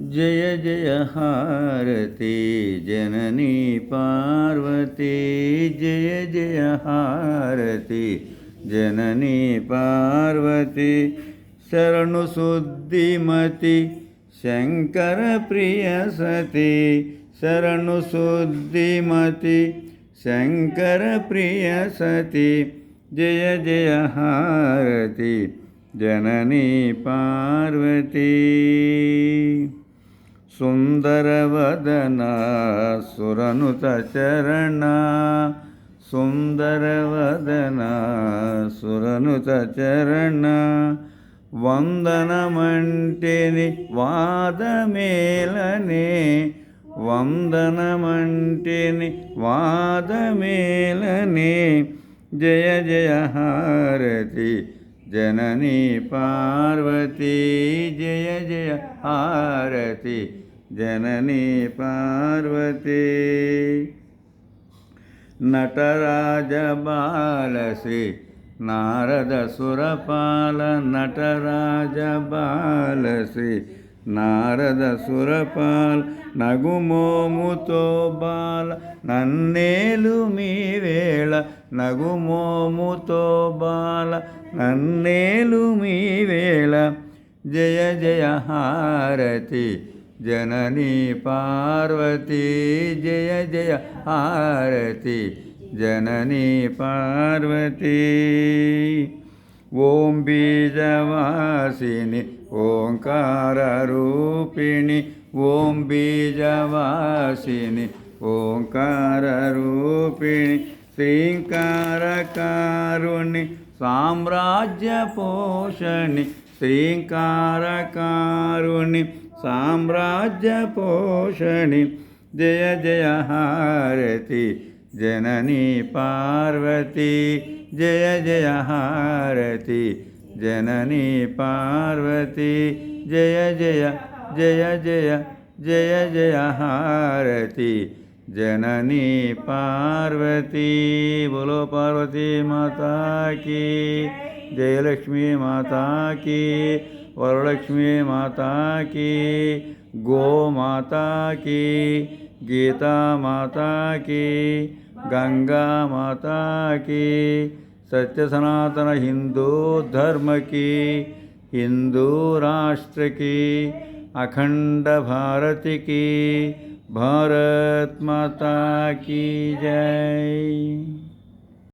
जय जय हारती जननी पार्वती, जय जय हारती जननी पार्वती शरणुशुद्धिमति शंकर शरणुशुद्धिमति सती, जय जय हारती जननी पार्वती। సతి జయ జయ హారతి జననీ పార్వతీ సుందరవదన సురనుత చరణ సుందరవదన సురనుత చరణ వందనమంటిని వాదమేలనే వందనమంటేని వాదమేలనే జయ జయ హారతి జననీ పార్వతీ జయ జయ హారతి జననీ పార్వతీ. నటరాజ బాలశ్రీ నారద సురపాల నటరాజ బాలశ్రీ నారద సురపాల్ నగుమోముతో బాల నన్నేలు మీ వేళ నగుమోముతో బాల నన్నేలు మీ వేళ. జయ జయ హారతి. జననీ పార్వతీ జయ జయ హారతి జననీ పార్వతీ ఓం బీజవాసిని ఓంకార రూపిణి ఓం బీజవాసిని ఓంకార రూపిణి साम्राज्यपोषणि जय जय हारती। जननी पार्वती। जय जय हारती। जननी पार्वती। जय जय जय जय जय जय हारती। जननी पार्वती। बोलो, पार्वती माता की। जयलक्ष्मी माता की, वरलक्ष्मी माता की, गो माता की, गीता माता की, गंगा माता की, सत्य सनातन हिंदू धर्म की, हिंदू राष्ट्र की, अखंड भारत की, भारत माता की जय।